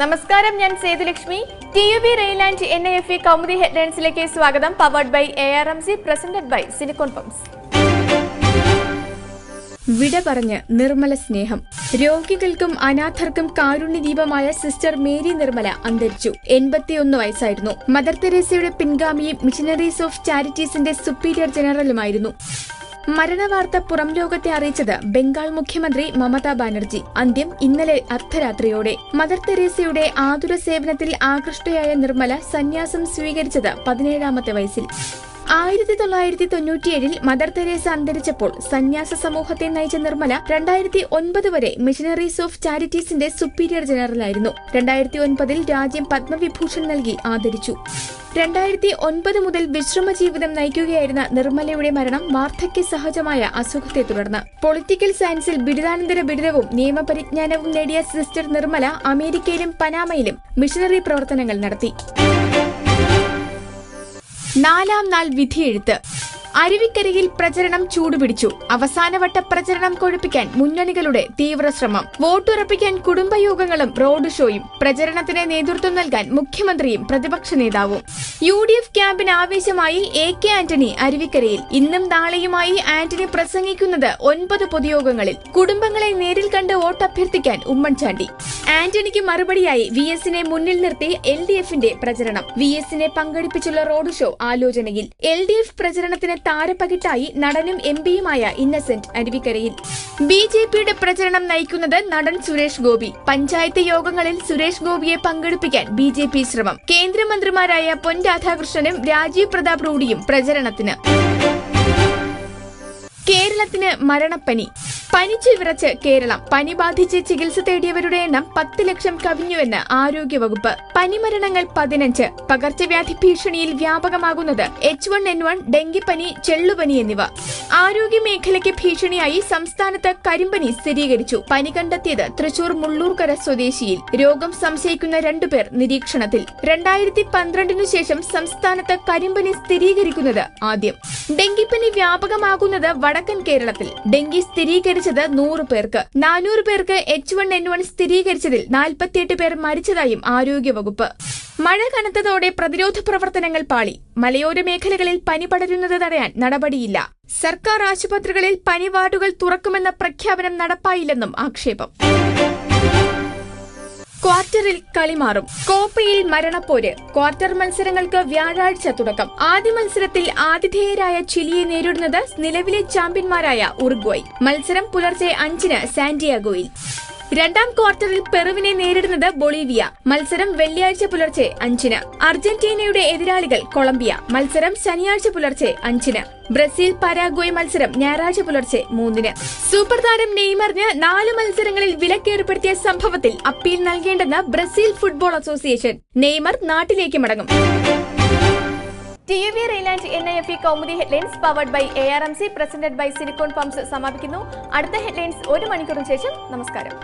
നമസ്കാരം ഞാൻ Sethulakshmi. T U B rail and N I F E Kaumudi ഹെഡ്ലൈൻസിലേക്ക് സ്വാഗതം powered by A R M C presented by Sinicon pumps വിട പറഞ്ഞ് നിർമ്മല സ്നേഹം. രോഗികൾക്കും അനാഥർക്കും കാരുണ്യദീപമായ സിസ്റ്റർ മേരി നിർമ്മല അന്തരിച്ചു. എൺപത്തിയൊന്ന് വയസ്സായിരുന്നു. മദർ തെരേസയുടെ പിൻഗാമിയും മിഷനറീസ് ഓഫ് ചാരിറ്റീസിന്റെ സുപ്പീരിയർ ജനറലുമായിരുന്നു മരണവാർത്ത പുറം ലോകത്തെ അറിയിച്ചത് ബംഗാൾ മുഖ്യമന്ത്രി മമതാ ബാനർജി. അന്ത്യം ഇന്നലെ അർദ്ധരാത്രിയോടെ. മദർ തെരേസയുടെ ആതുര സേവനത്തിൽ ആകൃഷ്ടയായ നിർമ്മല സന്യാസം സ്വീകരിച്ചത് പതിനേഴാമത്തെ വയസ്സിൽ. ആയിരത്തി തൊള്ളായിരത്തി തൊണ്ണൂറ്റിയേഴിൽ മദർ തെരേസ അന്തരിച്ചപ്പോൾ സന്യാസ സമൂഹത്തെ നയിച്ച നിർമ്മല രണ്ടായിരത്തി ഒൻപത് വരെ മിഷനറീസ് ഓഫ് ചാരിറ്റീസിന്റെ സുപ്പീരിയർ ജനറലായിരുന്നു. രണ്ടായിരത്തി ഒൻപതിൽ രാജ്യം പത്മവിഭൂഷൺ നൽകി ആദരിച്ചു. രണ്ടായിരത്തി ഒൻപത് മുതൽ വിശ്രമ ജീവിതം നയിക്കുകയായിരുന്ന നിർമ്മലയുടെ മരണം വാർദ്ധക്യ സഹജമായ അസുഖത്തെ തുടർന്ന്. പൊളിറ്റിക്കൽ സയൻസിൽ ബിരുദാനന്തര ബിരുദവും നിയമപരിജ്ഞാനവും നേടിയ സിസ്റ്റർ നിർമ്മല അമേരിക്കയിലും പനാമയിലും മിഷനറി പ്രവർത്തനങ്ങൾ നടത്തി. നാലാം നാൾ വിധിയെഴുത്ത്. അരുവിക്കരയിൽ പ്രചരണം ചൂടുപിടിച്ചു. അവസാനവട്ട പ്രചരണം കൊഴുപ്പിക്കാൻ മുന്നണികളുടെ തീവ്ര ശ്രമം വോട്ടുറപ്പിക്കാൻ കുടുംബയോഗങ്ങളും റോഡ് ഷോയും പ്രചരണത്തിന് നേതൃത്വം നൽകാൻ മുഖ്യമന്ത്രിയും പ്രതിപക്ഷ നേതാവും. യു ഡി എഫ് ക്യാമ്പിന് ആവേശമായി എ കെ ആന്റണി അരുവിക്കരയിൽ. ഇന്നും നാളെയുമായി ആന്റണി പ്രസംഗിക്കുന്നത് ഒൻപത് പൊതുയോഗങ്ങളിൽ. കുടുംബങ്ങളെ നേരിൽ കണ്ട് വോട്ടഭ്യർത്ഥിക്കാൻ ഉമ്മൻചാണ്ടി. ആന്റണിക്ക് മറുപടിയായി വി എസിനെ മുന്നിൽ നിർത്തി എൽ ഡി എഫിന്റെ പ്രചരണം. വി എസിനെ പങ്കെടുപ്പിച്ചുള്ള റോഡ് ഷോ ആലോചനയിൽ. എൽ ഡി എഫ് പ്രചരണത്തിന് താരപ്പകിട്ടായി നടനും എം പിയുമായ ഇന്നസെന്റ് അരുവിക്കരയിൽ. ബി ജെ പിയുടെ പ്രചരണം നയിക്കുന്നത് നടൻ സുരേഷ് ഗോപി. പഞ്ചായത്ത് യോഗങ്ങളിൽ സുരേഷ് ഗോപിയെ പങ്കെടുപ്പിക്കാൻ ബി ജെ പി ശ്രമം. കേന്ദ്രമന്ത്രിമാരായ പൊൻ രാധാകൃഷ്ണനും രാജീവ് പ്രതാപ് റൂഡിയും പ്രചരണത്തിന്. കേരളത്തിന് മരണപ്പനി. പനിച്ചു വിറച്ച് കേരളം. പനി ബാധിച്ച് ചികിത്സ തേടിയവരുടെ എണ്ണം പത്ത് ലക്ഷം കവിഞ്ഞുവെന്ന് ആരോഗ്യവകുപ്പ്. പനിമരണങ്ങൾ പതിനഞ്ച്. പകർച്ചവ്യാധി ഭീഷണിയിൽ വ്യാപകമാകുന്നത് എച്ച് വൺ എൻ വൺ ഡെങ്കിപ്പനി ചെള്ളുപനി എന്നിവ. ആരോഗ്യ മേഖലയ്ക്ക് ഭീഷണിയായി സംസ്ഥാനത്ത് കരിമ്പനി സ്ഥിരീകരിച്ചു. പനി കണ്ടെത്തിയത് തൃശൂർ മുള്ളൂർക്കര സ്വദേശിയിൽ. രോഗം സംശയിക്കുന്ന രണ്ടുപേർ നിരീക്ഷണത്തിൽ. രണ്ടായിരത്തി പന്ത്രണ്ടിനു ശേഷം സംസ്ഥാനത്ത് കരിമ്പനി സ്ഥിരീകരിക്കുന്നത് ആദ്യം. ഡെങ്കിപ്പനി വ്യാപകമാകുന്നത് വടക്കൻ കേരളത്തിൽ. ഡെങ്കി സ്ഥിരീകരിച്ചത് നൂറ് പേർക്ക്. നാനൂറ് പേർക്ക് എച്ച് വൺ എൻ വൺ സ്ഥിരീകരിച്ചതിൽ നാൽപ്പത്തിയെട്ട് പേർ മരിച്ചതായും ആരോഗ്യവകുപ്പ്. മഴ കനത്തതോടെ പ്രതിരോധ പ്രവർത്തനങ്ങൾ പാളി. മലയോര മേഖലകളിൽ പനി പടരുന്നത് തടയാൻ നടപടിയില്ല. സർക്കാർ ആശുപത്രികളിൽ പനി വാർഡുകൾ തുറക്കുമെന്ന പ്രഖ്യാപനം നടപ്പായില്ലെന്നും ആക്ഷേപം. ക്വാർട്ടറിൽ കളിമാറും കോപ്പയിൽ മരണപ്പോര്. ക്വാർട്ടർ മത്സരങ്ങൾക്ക് വ്യാഴാഴ്ച തുടക്കം. ആദ്യ മത്സരത്തിൽ ആതിഥേയരായ ചിലിയെ നേരിടുന്നത് നിലവിലെ ചാമ്പ്യന്മാരായ ഉറുഗ്വായ് മത്സരം പുലർച്ചെ അഞ്ചിന് സാന്റിയാഗോയിൽ. രണ്ടാം ക്വാർട്ടറിൽ പെറുവിനെ നേരിടുന്നത് ബൊളീവിയ. മത്സരം വെള്ളിയാഴ്ച പുലർച്ചെ അഞ്ചിന്. അർജന്റീനയുടെ എതിരാളികൾ കൊളംബിയ. മത്സരം ശനിയാഴ്ച പുലർച്ചെ അഞ്ചിന്. ബ്രസീൽ പരാഗ്വയ് മത്സരം ഞായറാഴ്ച പുലർച്ചെ മൂന്നിന്. സൂപ്പർ താരം നെയ്മറിന് നാല് മത്സരങ്ങളിൽ വിലക്കേർപ്പെടുത്തിയ സംഭവത്തിൽ അപ്പീൽ നൽകേണ്ടെന്ന് ബ്രസീൽ ഫുട്ബോൾ അസോസിയേഷൻ. നെയ്മർ നാട്ടിലേക്ക് മടങ്ങും. T V rail and N I F E Kaumudi headlines powered by A R M C presented by silicon സമാപിക്കുന്നു. അടുത്ത ഹെഡ്ലൈൻസ് ഒരു മണിക്കൂറിന് ശേഷം നമസ്കാരം.